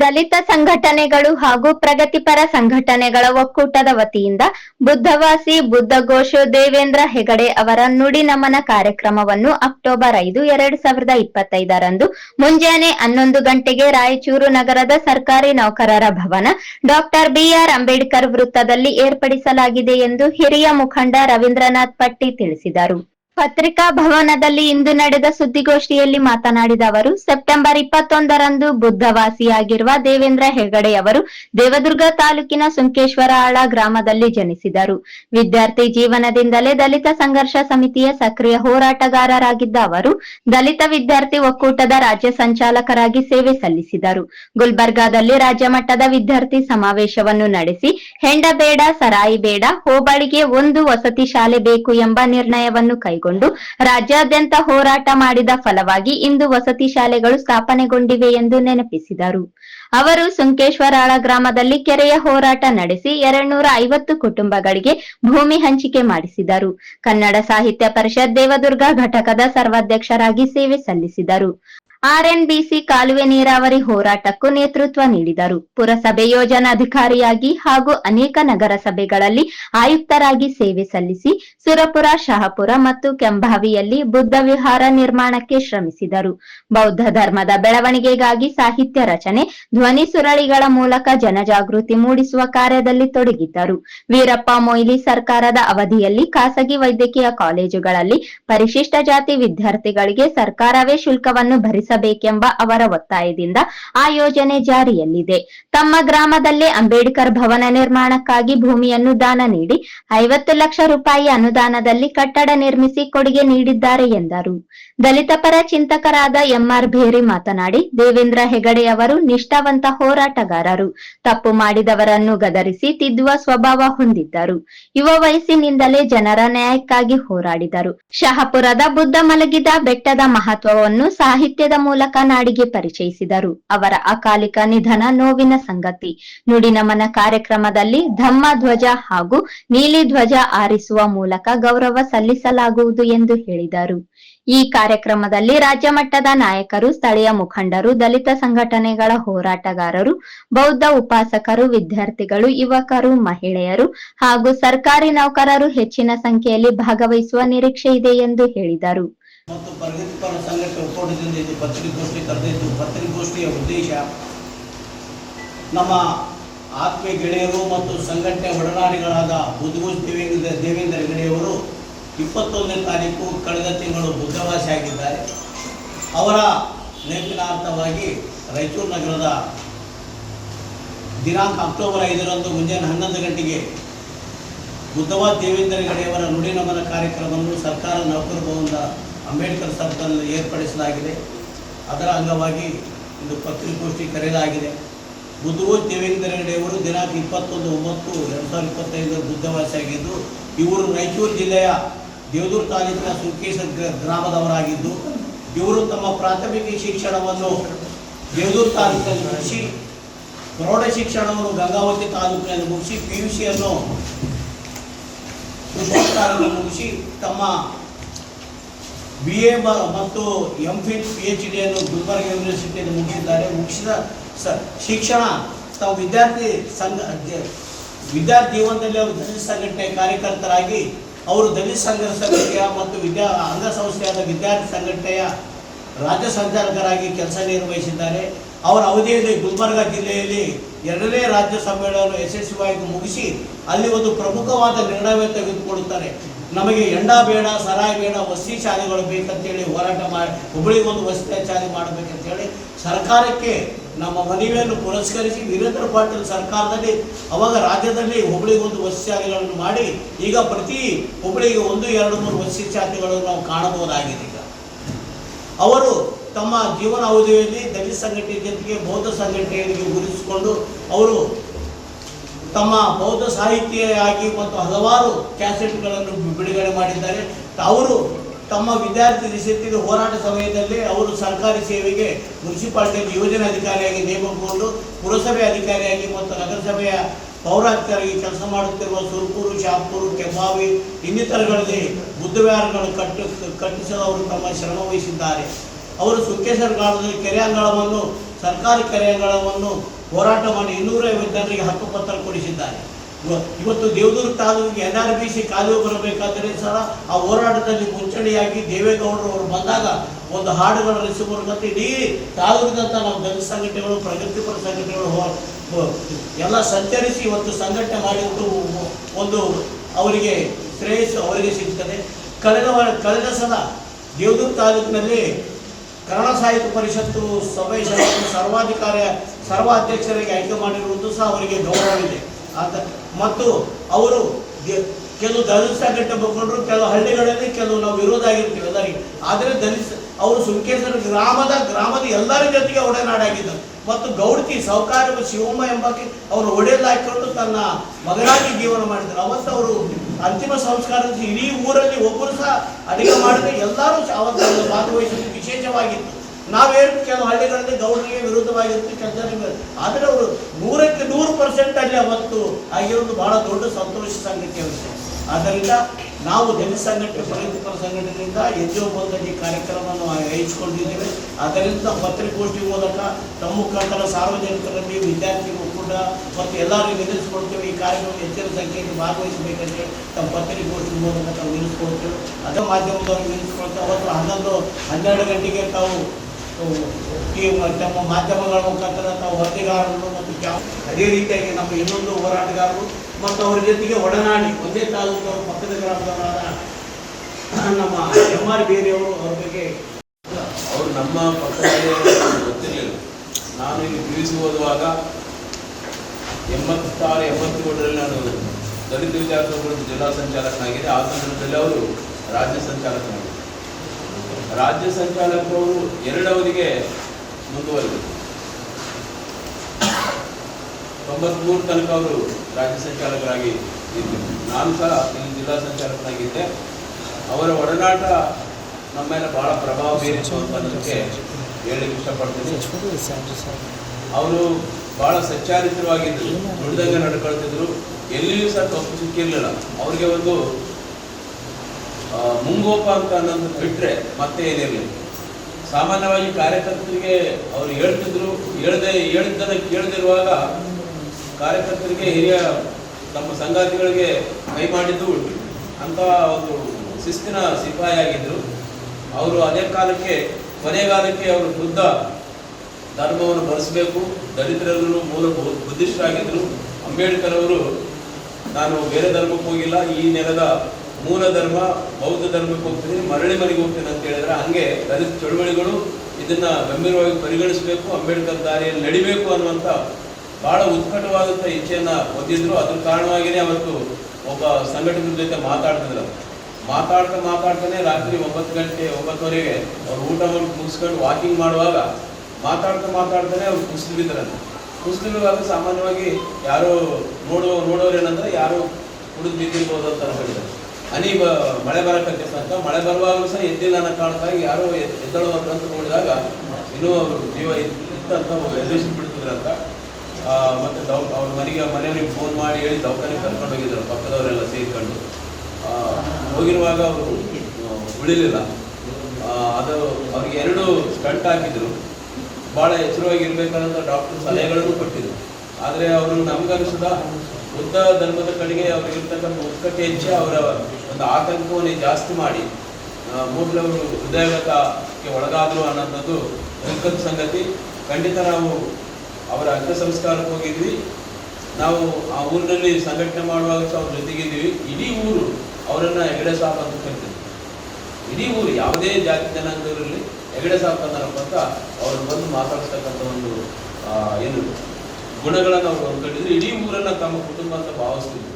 ದಲಿತ ಸಂಘಟನೆಗಳು ಹಾಗೂ ಪ್ರಗತಿಪರ ಸಂಘಟನೆಗಳ ಒಕ್ಕೂಟದ ವತಿಯಿಂದ ಬುದ್ಧವಾಸಿ ಬುದ್ಧಘೋಷ ದೇವೇಂದ್ರ ಹೆಗಡೆ ಅವರ ನುಡಿ ನಮನ ಕಾರ್ಯಕ್ರಮವನ್ನು ಅಕ್ಟೋಬರ್ ಐದು, ಎರಡ್ ಸಾವಿರದ ಇಪ್ಪತ್ತೈದರಂದು ಮುಂಜಾನೆ ಹನ್ನೊಂದು ಗಂಟೆಗೆ ರಾಯಚೂರು ನಗರದ ಸರ್ಕಾರಿ ನೌಕರರ ಭವನ ಡಾಕ್ಟರ್ ಬಿಆರ್ ಅಂಬೇಡ್ಕರ್ ವೃತ್ತದಲ್ಲಿ ಏರ್ಪಡಿಸಲಾಗಿದೆ ಎಂದು ಹಿರಿಯ ಮುಖಂಡ ರವೀಂದ್ರನಾಥ್ ಪಟ್ಟಿ ತಿಳಿಸಿದರು. ಪತ್ರಿಕಾ ಭವನದಲ್ಲಿ ಇಂದು ನಡೆದ ಸುದ್ದಿಗೋಷ್ಠಿಯಲ್ಲಿ ಮಾತನಾಡಿದ ಅವರು, ಸೆಪ್ಟೆಂಬರ್ ಇಪ್ಪತ್ತೊಂದರಂದು ಬುದ್ಧವಾಸಿಯಾಗಿರುವ ದೇವೇಂದ್ರ ಹೆಗಡೆ ಅವರು ದೇವದುರ್ಗ ತಾಲೂಕಿನ ಸುಂಕೇಶ್ವರ ಆಳ ಗ್ರಾಮದಲ್ಲಿ ಜನಿಸಿದರು. ವಿದ್ಯಾರ್ಥಿ ಜೀವನದಿಂದಲೇ ದಲಿತ ಸಂಘರ್ಷ ಸಮಿತಿಯ ಸಕ್ರಿಯ ಹೋರಾಟಗಾರರಾಗಿದ್ದ ಅವರು, ದಲಿತ ವಿದ್ಯಾರ್ಥಿ ಒಕ್ಕೂಟದ ರಾಜ್ಯ ಸಂಚಾಲಕರಾಗಿ ಸೇವೆ ಸಲ್ಲಿಸಿದರು. ಗುಲ್ಬರ್ಗಾದಲ್ಲಿ ರಾಜ್ಯ ಮಟ್ಟದ ವಿದ್ಯಾರ್ಥಿ ಸಮಾವೇಶವನ್ನು ನಡೆಸಿ ಹೆಂಡ ಬೇಡ ಸರಾಯಿ ಬೇಡ ಹೋಬಳಿಗೆ ಒಂದು ವಸತಿ ಶಾಲೆ ಬೇಕು ಎಂಬ ನಿರ್ಣಯವನ್ನು ಕೈಗೊಂಡು ರಾಜ್ಯಾದ್ಯಂತ ಹೋರಾಟ ಮಾಡಿದ ಫಲವಾಗಿ ಇಂದು ವಸತಿ ಶಾಲೆಗಳು ಸ್ಥಾಪನೆಗೊಂಡಿವೆ ಎಂದು ನೆನಪಿಸಿದರು. ಅವರು ಸುಂಕೇಶ್ವರಾಳ ಗ್ರಾಮದಲ್ಲಿ ಕೆರೆಯ ಹೋರಾಟ ನಡೆಸಿ ಎರಡ್ನೂರ ಐವತ್ತು ಕುಟುಂಬಗಳಿಗೆ ಭೂಮಿ ಹಂಚಿಕೆ ಮಾಡಿಸಿದರು. ಕನ್ನಡ ಸಾಹಿತ್ಯ ಪರಿಷತ್ ದೇವದುರ್ಗ ಘಟಕದ ಸರ್ವಾಧ್ಯಕ್ಷರಾಗಿ ಸೇವೆ ಸಲ್ಲಿಸಿದರು. ಆರ್ಎನ್ಬಿಸಿ ಕಾಲುವೆ ನೀರಾವರಿ ಹೋರಾಟಕ್ಕೂ ನೇತೃತ್ವ ನೀಡಿದರು. ಪುರಸಭೆ ಯೋಜನಾಧಿಕಾರಿಯಾಗಿ ಹಾಗೂ ಅನೇಕ ನಗರಸಭೆಗಳಲ್ಲಿ ಆಯುಕ್ತರಾಗಿ ಸೇವೆ ಸಲ್ಲಿಸಿ ಸುರಪುರ, ಶಹಪುರ ಮತ್ತು ಕೆಂಭಾವಿಯಲ್ಲಿ ಬುದ್ಧ ವಿಹಾರ ನಿರ್ಮಾಣಕ್ಕೆ ಶ್ರಮಿಸಿದರು. ಬೌದ್ಧ ಧರ್ಮದ ಬೆಳವಣಿಗೆಗಾಗಿ ಸಾಹಿತ್ಯ ರಚನೆ, ಧ್ವನಿ ಸುರಳಿಗಳ ಮೂಲಕ ಜನಜಾಗೃತಿ ಮೂಡಿಸುವ ಕಾರ್ಯದಲ್ಲಿ ತೊಡಗಿದ್ದರು. ವೀರಪ್ಪ ಮೊಯ್ಲಿ ಸರ್ಕಾರದ ಅವಧಿಯಲ್ಲಿ ಖಾಸಗಿ ವೈದ್ಯಕೀಯ ಕಾಲೇಜುಗಳಲ್ಲಿ ಪರಿಶಿಷ್ಟ ಜಾತಿ ವಿದ್ಯಾರ್ಥಿಗಳಿಗೆ ಸರ್ಕಾರವೇ ಶುಲ್ಕವನ್ನು ಭರಿಸಬೇಕೆಂಬ ಅವರ ಒತ್ತಾಯದಿಂದ ಆ ಯೋಜನೆ ಜಾರಿಯಲ್ಲಿದೆ. ತಮ್ಮ ಗ್ರಾಮದಲ್ಲೇ ಅಂಬೇಡ್ಕರ್ ಭವನ ನಿರ್ಮಾಣಕ್ಕಾಗಿ ಭೂಮಿಯನ್ನು ದಾನ ನೀಡಿ ಐವತ್ತು ಲಕ್ಷ ರೂಪಾಯಿ ಅನುದಾನದಲ್ಲಿ ಕಟ್ಟಡ ನಿರ್ಮಿಸಿ ಕೊಡುಗೆ ನೀಡಿದ್ದಾರೆ ಎಂದರು. ದಲಿತ ಪರ ಚಿಂತಕರಾದ ಎಂಆರ್ ಭೇರಿ ಮಾತನಾಡಿ, ದೇವೇಂದ್ರ ಹೆಗಡೆ ಅವರು ನಿಷ್ಠಾವಂತ ಹೋರಾಟಗಾರರು. ತಪ್ಪು ಮಾಡಿದವರನ್ನು ಗದರಿಸಿ ತಿದ್ದುವ ಸ್ವಭಾವ ಹೊಂದಿದ್ದರು. ಯುವ ವಯಸ್ಸಿನಿಂದಲೇ ಜನರ ನ್ಯಾಯಕ್ಕಾಗಿ ಹೋರಾಡಿದರು. ಶಹಾಪುರದ ಬುದ್ಧ ಮಲಗಿದ ಬೆಟ್ಟದ ಮಹತ್ವವನ್ನು ಸಾಹಿತ್ಯದ ಮೂಲಕ ನಾಡಿಗೆ ಪರಿಚಯಿಸಿದರು. ಅವರ ಅಕಾಲಿಕ ನಿಧನ ನೋವಿನ ಸಂಗತಿ. ನುಡಿನಮನ ಕಾರ್ಯಕ್ರಮದಲ್ಲಿ ಧಮ್ಮ ಧ್ವಜ ಹಾಗೂ ನೀಲಿ ಧ್ವಜ ಆರಿಸುವ ಮೂಲಕ ಗೌರವ ಸಲ್ಲಿಸಲಾಗುವುದು ಎಂದು ಹೇಳಿದರು. ಈ ಕಾರ್ಯಕ್ರಮದಲ್ಲಿ ರಾಜ್ಯ ಮಟ್ಟದ ನಾಯಕರು, ಸ್ಥಳೀಯ ಮುಖಂಡರು, ದಲಿತ ಸಂಘಟನೆಗಳ ಹೋರಾಟಗಾರರು, ಬೌದ್ಧ ಉಪಾಸಕರು, ವಿದ್ಯಾರ್ಥಿಗಳು, ಯುವಕರು, ಮಹಿಳೆಯರು ಹಾಗೂ ಸರ್ಕಾರಿ ನೌಕರರು ಹೆಚ್ಚಿನ ಸಂಖ್ಯೆಯಲ್ಲಿ ಭಾಗವಹಿಸುವ ನಿರೀಕ್ಷೆ ಇದೆ ಎಂದು ಹೇಳಿದರು. ಮತ್ತು ಪ್ರಗತಿಪರ ಸಂಘಟನೆ ಒಕ್ಕೂಟದಿಂದ ಇದು ಪತ್ರಿಕಾಗೋಷ್ಠಿ ಕರೆದಿದ್ದು ಪತ್ರಿಕಾಗೋಷ್ಠಿಯ ಉದ್ದೇಶ ನಮ್ಮ ಆತ್ಮೀಯ ಗೆಳೆಯರು ಮತ್ತು ಸಂಘಟನೆ ಒಡನಾಡಿಗಳಾದ ಬುದ್ಧಗೋಜ್ ದೇವೇಂದ್ರ ದೇವೇಂದ್ರ ಹೆಗಡೆಯವರು ಇಪ್ಪತ್ತೊಂದನೇ ತಾರೀಕು ಕಳೆದ ತಿಂಗಳು ಬುದ್ಧವಾಸಿ ಆಗಿದ್ದಾರೆ. ಅವರ ನೆನಪಿನಾರ್ಥವಾಗಿ ರಾಯಚೂರು ನಗರದ ದಿನಾಂಕ ಅಕ್ಟೋಬರ್ ಐದರಂದು ಮುಂಜಾನೆ ಹನ್ನೊಂದು ಗಂಟೆಗೆ ಬುದ್ಧವಾ ದೇವೇಂದ್ರ ಹೆಗಡೆಯವರ ನುಡಿ ನಮನ ಕಾರ್ಯಕ್ರಮವನ್ನು ಸರ್ಕಾರ ನೌಕರ ಭವನದ ಅಂಬೇಡ್ಕರ್ ಸರ್ಕಲ್ನಲ್ಲಿ ಏರ್ಪಡಿಸಲಾಗಿದೆ. ಅದರ ಅಂಗವಾಗಿ ಒಂದು ಪತ್ರಿಕೋಷ್ಠಿ ಕರೆಯಲಾಗಿದೆ. ಬುದ್ಧಗೋಜ್ ದೇವೇಂದ್ರ ಹೆಗಡೆಯವರು ದಿನಾಂಕ ಇಪ್ಪತ್ತೊಂದು ಒಂಬತ್ತು ಎರಡು ಸಾವಿರದ ಇಪ್ಪತ್ತೈದರ ಬುದ್ಧವಾಸಿಯಾಗಿದ್ದು ಇವರು ರಾಯಚೂರು ಜಿಲ್ಲೆಯ ದೇವದೂರು ತಾಲೂಕಿನ ಗ್ರ- ಗ್ರಾಮದವರಾಗಿದ್ದು, ಇವರು ತಮ್ಮ ಪ್ರಾಥಮಿಕ ಶಿಕ್ಷಣವನ್ನು ದೇವದೂರು ತಾಲೂಕಿನಲ್ಲಿ ಮುಗಿಸಿ, ಪ್ರೌಢ ಶಿಕ್ಷಣವನ್ನು ಗಂಗಾವತಿ ತಾಲೂಕಿನಲ್ಲಿ ಮುಗಿಸಿ ಪಿ ಯು ಸಿಯನ್ನು ಮುಗಿಸಿ, ತಮ್ಮ ಬಿ ಎ ಮತ್ತು ಎಂ ಫಿಲ್ ಪಿ ಎಚ್ ಡಿಯನ್ನು ಗುಲ್ಬರ್ಗ ಯೂನಿವರ್ಸಿಟಿಯಲ್ಲಿ ಮುಗಿಸಿದ್ದಾರೆ ಮುಗಿಸಿದ ಸ ಶಿಕ್ಷಣ, ತಾವು ವಿದ್ಯಾರ್ಥಿ ಸಂಘ ವಿದ್ಯಾರ್ಥಿ ಜೀವನದಲ್ಲಿ ಅವರು ದಲಿತ ಸಂಘಟನೆ ಕಾರ್ಯಕರ್ತರಾಗಿ, ಅವರು ದಲಿತ ಸಮಿತಿಯ ಮತ್ತು ವಿದ್ಯಾ, ಅಂಗಸಂಸ್ಥೆಯಾದ ವಿದ್ಯಾರ್ಥಿ ಸಂಘಟನೆಯ ರಾಜ್ಯ ಸಂಚಾಲಕರಾಗಿ ಕೆಲಸ ನಿರ್ವಹಿಸಿದ್ದಾರೆ. ಅವರ ಅವಧಿಯಲ್ಲಿ ಗುಲ್ಬರ್ಗ ಜಿಲ್ಲೆಯಲ್ಲಿ ಎರಡನೇ ರಾಜ್ಯ ಸಮ್ಮೇಳನ ಯಶಸ್ವಿಯಾಗಿ ಮುಗಿಸಿ, ಅಲ್ಲಿ ಒಂದು ಪ್ರಮುಖವಾದ ನಿರ್ಣಯವನ್ನು ತೆಗೆದುಕೊಳ್ಳುತ್ತಾರೆ. ನಮಗೆ ಎಂಡ ಬೇಡ, ಸರಾಯಿ ಬೇಡ, ವಸತಿ ಶಾಲೆಗಳು ಬೇಕಂತೇಳಿ ಹೋರಾಟ ಮಾಡಿ ಹುಬ್ಬಳ್ಳಿಗೆ ಒಂದು ವಸತಿ ಶಾಲೆ ಮಾಡಬೇಕಂತೇಳಿ ಸರ್ಕಾರಕ್ಕೆ ನಮ್ಮ ಮನವಿಯನ್ನು ಪುರಸ್ಕರಿಸಿ ವೀರೇಂದ್ರ ಪಾಟೀಲ್ ಸರ್ಕಾರದಲ್ಲಿ, ಅವಾಗ ರಾಜ್ಯದಲ್ಲಿ ಹುಬ್ಬಳ್ಳಿಗೆ ಒಂದು ವಸತಿ ಶಾಲೆಗಳನ್ನು ಮಾಡಿ, ಈಗ ಪ್ರತಿ ಹುಬ್ಬಳ್ಳಿಗೆ ಒಂದು, ಎರಡು, ಮೂರು ವಸತಿ ಶಾಲೆಗಳನ್ನು ನಾವು ಕಾಣಬಹುದಾಗಿದೆ ಈಗ. ಅವರು ತಮ್ಮ ಜೀವನ ಅವಧಿಯಲ್ಲಿ ದಲಿತ ಸಂಘಟನೆ ಜೊತೆಗೆ ಬೌದ್ಧ ಸಂಘಟನೆಗಳಿಗೆ ಗುರುತಿಸಿಕೊಂಡು ಅವರು ತಮ್ಮ ಬೌದ್ಧ ಸಾಹಿತ್ಯಾಗಿ ಮತ್ತು ಹಲವಾರು ಕ್ಯಾಸೆಟ್ಗಳನ್ನು ಬಿಡುಗಡೆ ಮಾಡಿದ್ದಾರೆ. ಅವರು ತಮ್ಮ ವಿದ್ಯಾರ್ಥಿ ನಿಷೇಧಿತ ಹೋರಾಟ ಸಮಯದಲ್ಲಿ ಅವರು ಸರ್ಕಾರಿ ಸೇವೆಗೆ ಮುನ್ಸಿಪಾಲಿಟಿಯಲ್ಲಿ ಯೋಜನೆ ಅಧಿಕಾರಿಯಾಗಿ ನೇಮಕಗೊಂಡು ಪುರಸಭೆ ಅಧಿಕಾರಿಯಾಗಿ ಮತ್ತು ನಗರಸಭೆಯ ಪೌರಾಯುಕ್ತರಾಗಿ ಕೆಲಸ ಮಾಡುತ್ತಿರುವ ಸುರ್ಪೂರು, ಶಾಪೂರು ಕೆಂಬಾವಿ ಇನ್ನಿತರಗಳಲ್ಲಿ ಬುದ್ಧವಿಹಾರಗಳನ್ನು ಕಟ್ಟು ಕಟ್ಟಿಸಲು ಅವರು ತಮ್ಮ ಶ್ರಮ ವಹಿಸಿದ್ದಾರೆ. ಅವರು ಸುಕ್ಕೇಶ್ವರ ಕಾಲದಲ್ಲಿ ಕೆರೆ ಅಂಗಳವನ್ನು ಸರ್ಕಾರಿ ಕಾರ್ಯಗಳನ್ನು ಹೋರಾಟ ಮಾಡಿ ಇನ್ನೂರೈವತ್ತು ಜನರಿಗೆ ಹಕ್ಕು ಪತ್ರ ಕೊಡಿಸಿದ್ದಾರೆ. ಇವ- ಇವತ್ತು ದೇವದೂರು ತಾಲೂಕಿಗೆ ಎನ್ ಆರ್ ಬಿ ಸಿ ಕಾಲುವೆ ಬರಬೇಕಾದರೆ ಸಹ ಆ ಹೋರಾಟದಲ್ಲಿ ಮುಂಚೂಣಿಯಾಗಿ ದೇವೇಗೌಡರು ಅವರು ಬಂದಾಗ ಒಂದು ಹಾಡುಗಳ ಮೂಲಕ ಇಡೀ ತಾಲೂಕಿನಂತ ನಾವು ಜನ ಸಂಘಟನೆಗಳು ಪ್ರಗತಿಪರ ಸಂಘಟನೆಗಳು ಎಲ್ಲ ಸಂಚರಿಸಿ ಇವತ್ತು ಸಂಘಟನೆ ಮಾಡಿದ್ದು ಒಂದು ಅವರಿಗೆ ಶ್ರೇಯಸ್ಸು ಅವರಿಗೆ ಸಿಗ್ತದೆ. ಕಳೆದ ಕಳೆದ ಸಲ ದೇವದೂರು ತಾಲೂಕಿನಲ್ಲಿ ಕನ್ನಡ ಸಾಹಿತ್ಯ ಪರಿಷತ್ತು ಸಭೆ ಸರ್ವಾಧಿಕಾರ, ಸರ್ವಾಧ್ಯಕ್ಷರಾಗಿ ಆಯ್ಕೆ ಮಾಡಿರುವುದು ಸಹ ಅವರಿಗೆ ಗೌರವವಿದೆ. ಆದ ಮತ್ತು ಅವರು ಕೆಲವು ದಲಿತ ಸಂಘಟನೆ ಮುಖಂಡರು, ಕೆಲವು ಹಳ್ಳಿಗಳಲ್ಲಿ ಕೆಲವು ನಾವು ವಿರೋಧ ಆಗಿರ್ತೀವಿ ಎಲ್ಲರಿಗೆ. ಆದರೆ ದಲಿತ, ಅವರು ಸುಂಕೇಶ್ವರ ಗ್ರಾಮದ ಗ್ರಾಮದ ಎಲ್ಲರ ಜೊತೆಗೆ ಒಡನಾಡಾಗಿದ್ದರು. ಮತ್ತು ಗೌಡತಿ ಸೌಕಾರ ಶಿವಮ್ಮ ಎಂಬಕ್ಕೆ ಅವರು ಒಡೆಯಲ್ಲಾಕೊಂಡು ತನ್ನ ಮಗನಾಗಿ ಜೀವನ ಮಾಡಿದರು. ಅವತ್ತು ಅವರು ಅಂತಿಮ ಸಂಸ್ಕಾರದ ಇಡೀ ಊರಲ್ಲಿ ಒಬ್ಬರು ಸಹ ಅಡಿಗೆ ಮಾಡದೆ ಎಲ್ಲರೂ ಅವತ್ತು ಭಾಗವಹಿಸಿದ್ದು ವಿಶೇಷವಾಗಿತ್ತು. ನಾವೇನು ಕೆಲವು ಹಳ್ಳಿಗಳಲ್ಲಿ ಗೌಡರಿಗೆ ವಿರುದ್ಧವಾಗಿರುತ್ತೆ ಕೆಲಸ ಆದರೆ ಅವರು ನೂರಕ್ಕೆ ನೂರು ಪರ್ಸೆಂಟ್ ಅಲ್ಲಿ ಅವತ್ತು ಆಗಿರೋದು ಬಹಳ ದೊಡ್ಡ ಸಂತೋಷ ಸಂಗತಿಯ ವಿಷಯ ಆದ್ದರಿಂದ ನಾವು ದಲಿತ ಸಂಘಟನೆ ಪ್ರಗತಿಪರ ಸಂಘಟನೆಯಿಂದ ಎನ್ ಜಿ ಒ ಮೂಲಕ ಕಾರ್ಯಕ್ರಮವನ್ನು ಆಯೋಜಿಸಿಕೊಂಡಿದ್ದೇವೆ. ಅದರಿಂದ ಪತ್ರಿಕೋಷ್ಠಿ ಮೂಲಕ ತಮ್ಮ ಮುಖಾಂತರ ಸಾರ್ವಜನಿಕರಲ್ಲಿ ವಿದ್ಯಾರ್ಥಿ ಮತ್ತು ಎಲ್ಲರಿಗೂ ಎದುರಿಸಿಕೊಡ್ತೇವೆ ಈ ಕಾರ್ಯಕ್ರಮ ಹೆಚ್ಚಿನ ಸಂಖ್ಯೆಯಲ್ಲಿ ಭಾಗವಹಿಸಬೇಕಂತೇಳಿ ತಮ್ಮ ಪತ್ರಿಕೋಷ್ಠಿ ಮೂಲಕ ತಾವು ವಿನಿಸ್ಕೊಳ್ತೇವೆ ಅದೇ ಮಾಧ್ಯಮದವರು ವಿನಿಸ್ಕೊಳ್ತೇವೆ ಅವತ್ತು ಹನ್ನೊಂದು, ಹನ್ನೆರಡು ಗಂಟೆಗೆ ತಾವು, ಈ ತಮ್ಮ ಮಾಧ್ಯಮಗಳ ಮುಖಾಂತರ ತಾವು ವರದಿಗಾರರು ಮತ್ತು ಅದೇ ರೀತಿಯಾಗಿ ನಮ್ಮ ಇನ್ನೊಂದು ಹೋರಾಟಗಾರರು ಮತ್ತು ಅವರ ಜೊತೆಗೆ ಒಡನಾಡಿ, ಒಂದೇ ತಾಲೂಕವರು ಪಕ್ಕದ ಗ್ರಾಮದವರಾದ ನಮ್ಮ ಎಂ ಆರ್ ಬೇರೆಯವರು ಅವ್ರ ಬಗ್ಗೆ ಅವರು ನಮ್ಮ ಪಕ್ಕದಲ್ಲಿ ಗೊತ್ತಿರಲಿಲ್ಲ. ನಾನು ಇಲ್ಲಿ ಯು ಓದುವಾಗ ಎಂಬತ್ತಾರು ಎಂಬತ್ತೇಳರಲ್ಲಿ ನಾನು ದಲಿತ ವಿಚಾರದ ಕುರಿತು ಜಿಲ್ಲಾ ಸಂಚಾಲಕನಾಗಿದೆ ಆ ಸಂದರ್ಭದಲ್ಲಿ ಅವರು ರಾಜ್ಯ ಸಂಚಾಲಕನಾಗಿದ್ದರು ರಾಜ್ಯ ಸಂಚಾಲಕರು ಎರಡವರಿಗೆ ಮುಂದುವರೆದರು. ತೊಂಬತ್ಮೂರು ತನಕ ಅವರು ರಾಜ್ಯ ಸಂಚಾಲಕರಾಗಿ ಇದ್ದರು. ನಾನು ಸಹ ಇಲ್ಲಿ ಜಿಲ್ಲಾ ಸಂಚಾಲಕನಾಗಿದ್ದೆ. ಅವರ ಒಡನಾಟ ನಮ್ಮ ಮೇಲೆ ಬಹಳ ಪ್ರಭಾವ ಬೀರಿತು ಅಂತ ಅನ್ನೋದಕ್ಕೆ ಹೇಳಲಿಕ್ಕೆ ಇಷ್ಟಪಡ್ತೀನಿ. ಅವರು ಬಹಳ ಸಚ್ಚಾರಿತ್ರವಾಗಿದ್ದರು ನುಡಿದಂಗೆ ನಡ್ಕೊಳ್ತಿದ್ರು. ಎಲ್ಲಿಯೂ ಸಹ ತಪ್ಪು ಸಿಕ್ಕಿರಲಿಲ್ಲ. ಅವ್ರಿಗೆ ಒಂದು ಮುಂಗೋಪ ಅಂತ ಅನ್ನೋದು ಬಿಟ್ಟರೆ ಮತ್ತೆ ಏನಿರಲಿಲ್ಲ. ಸಾಮಾನ್ಯವಾಗಿ ಕಾರ್ಯಕರ್ತರಿಗೆ ಅವ್ರು ಹೇಳ್ತಿದ್ರು. ಹೇಳ್ದೆ ಹೇಳಿದ್ದನ್ನು ಕೇಳದಿರುವಾಗ ಕಾರ್ಯಕರ್ತರಿಗೆ ಹಿರಿಯ ತಮ್ಮ ಸಂಗಾತಿಗಳಿಗೆ ಕೈ ಮಾಡಿದ್ದು ಅಂತ ಒಂದು ಶಿಸ್ತಿನ ಸಿಪಾಯಿ ಆಗಿದ್ದರು ಅವರು ಅದೇ ಕಾಲಕ್ಕೆ, ಕೊನೆಗಾಲಕ್ಕೆ ಅವರು ಬುದ್ಧ ಧರ್ಮವನ್ನು ಬಳಸಬೇಕು ದಲಿತರೆಲ್ಲರೂ ಮೂಲ ಬುದ್ಧಿಷ್ಟರಾಗಿದ್ದರು ಅಂಬೇಡ್ಕರ್ ಅವರು, ನಾನು ಬೇರೆ ಧರ್ಮಕ್ಕೆ ಹೋಗಿಲ್ಲ, ಈ ನೆಲದ ಮೂಲ ಧರ್ಮ, ಬೌದ್ಧ ಧರ್ಮಕ್ಕೆ ಹೋಗ್ತೀನಿ, ಮರಳಿ ಮನೆಗೆ ಹೋಗ್ತೀನಿ ಅಂತ ಹೇಳಿದ್ರೆ ಹಂಗೆ ದಲಿತ ಚಳುವಳಿಗಳು ಇದನ್ನ ಗಂಭೀರವಾಗಿ ಪರಿಗಣಿಸಬೇಕು, ಅಂಬೇಡ್ಕರ್ ದಾರಿಯಲ್ಲಿ ನಡಿಬೇಕು ಅನ್ನುವಂಥ ಬಹಳ ಉತ್ಕಟವಾದಂಥ ಇಚ್ಛೆಯನ್ನು ಹೊಂದಿದ್ರು. ಅದ್ರ ಕಾರಣವಾಗಿಯೇ ಅವತ್ತು ಒಬ್ಬ ಸಂಘಟನೆ ಜೊತೆ ಮಾತಾಡ್ತಿದ್ರು. ಮಾತಾಡ್ತಾ ಮಾತಾಡ್ತಾನೆ ರಾತ್ರಿ ಒಂಬತ್ತು ಗಂಟೆ, ಒಂಬತ್ತುವರೆಗೆ ಅವ್ರು ಊಟ ಮಾಡಿ ಮುಗಿಸ್ಕೊಂಡು ವಾಕಿಂಗ್ ಮಾಡುವಾಗ ಮಾತಾಡ್ತಾ ಮಾತಾಡ್ತಾನೆ ಅವ್ರು ಕುಸಿದು ಬಿದ್ದರಂತೆ ಕುಸಿದು ಬೀಳುವಾಗ ಸಾಮಾನ್ಯವಾಗಿ ಯಾರೋ ನೋಡೋ ನೋಡೋರು ಏನಂದ್ರೆ ಯಾರೋ ಕುಡಿದು ಬಿದ್ದಿರ್ಬೋದು ಅಂತ ಅನ್ಕೊಂಡಿದ್ದಾರೆ ಅನಿ ಬ ಮಳೆ ಬರಕತ್ತೆ ಅಂತ. ಮಳೆ ಬರುವಾಗಲೂ ಸಹ ಎದ್ದಿಲ್ಲ ಅನ್ನೋ ಕಾರಣಕ್ಕಾಗಿ ಯಾರೋ ಎದ್ದಳು ಅಂತ ನೋಡಿದಾಗ ಇನ್ನೂ ಅವರು ಜೀವ ಇತ್- ಇತ್ತಂತ ಆ, ಮತ್ತೆ ದೌ ಅವ್ರ ಮನೆಗೆ ಮನೆಯವ್ರಿಗೆ ಫೋನ್ ಮಾಡಿ ಹೇಳಿ ದವಾಖಾನೆಗೆ ಕರ್ಕೊಂಡು ಹೋಗಿದ್ರು ಪಕ್ಕದವರೆಲ್ಲ ಸೇರಿಕೊಂಡು. ಹೋಗಿರುವಾಗ ಅವರು ಉಳಿಲಿಲ್ಲ. ಅದು ಅವ್ರಿಗೆ ಎರಡು ಸ್ಟಂಟ್ ಹಾಕಿದ್ರು. ಭಾಳ ಎಚ್ಚರವಾಗಿ ಇರ್ಬೇಕನ್ನೋ ಡಾಕ್ಟರ್ ಸಲಹೆಗಳನ್ನು ಕೊಟ್ಟಿದ್ರು. ಆದರೆ ಅವರು ನಮಗನಿಸಿದ ಬುದ್ಧ ಧರ್ಮದ ಕಡೆಗೆ ಅವ್ರಿಗಿರ್ತಕ್ಕಂಥ ಉತ್ಕಟೆ ಹೆಚ್ಚಿ ಅವರ ಒಂದು ಆತಂಕವನ್ನು ಜಾಸ್ತಿ ಮಾಡಿ ಮೂಲವರು ಹೃದಯಘಾತಕ್ಕೆ ಒಳಗಾದರು ಅನ್ನೋಂಥದ್ದು ದುಃಖದ ಸಂಗತಿ. ಖಂಡಿತ ನಾವು ಅವರ ಅಂತ್ಯ ಸಂಸ್ಕಾರಕ್ಕೆ ಹೋಗಿದ್ವಿ. ನಾವು ಆ ಊರಿನಲ್ಲಿ ಸಂಘಟನೆ ಮಾಡುವಾಗ ಸಹ ಅವ್ರ ಜೊತೆಗಿದ್ದೀವಿ. ಇಡೀ ಊರು ಅವರನ್ನು ಹೆಗಡೆ ಸಾಕು ಅಂತ ಕರಿತೀವಿ ಇಡೀ ಊರು ಯಾವುದೇ ಜಾತಿ ಜನಾಂಗದವರಲ್ಲಿ ಹೆಗಡೆ ಸಾಬ್ ತಂದಾರಪ್ಪ ಅಂತ ಅವರು ಬಂದು ಮಾತಾಡ್ತಕ್ಕಂಥ ಒಂದು ಏನು ಗುಣಗಳನ್ನು ಅವರು ಹೊಂದ್ಕೊಂಡಿದ್ರು. ಇಡೀ ಊರನ್ನ ತಮ್ಮ ಕುಟುಂಬ ಅಂತ ಭಾವಿಸ್ತಿದ್ರು.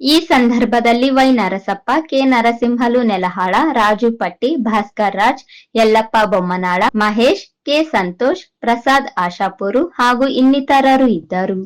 ಈ ಸಂದರ್ಭದಲ್ಲಿ Y Narasappa, K Narasimhalu Nelahala, Raju Patti, Bhaskar Raj, Yallappa Bommanala, Mahesh, K Santosh, Prasad Ashapuru ಹಾಗೂ ಇನ್ನಿತರರು ಇದ್ದರು.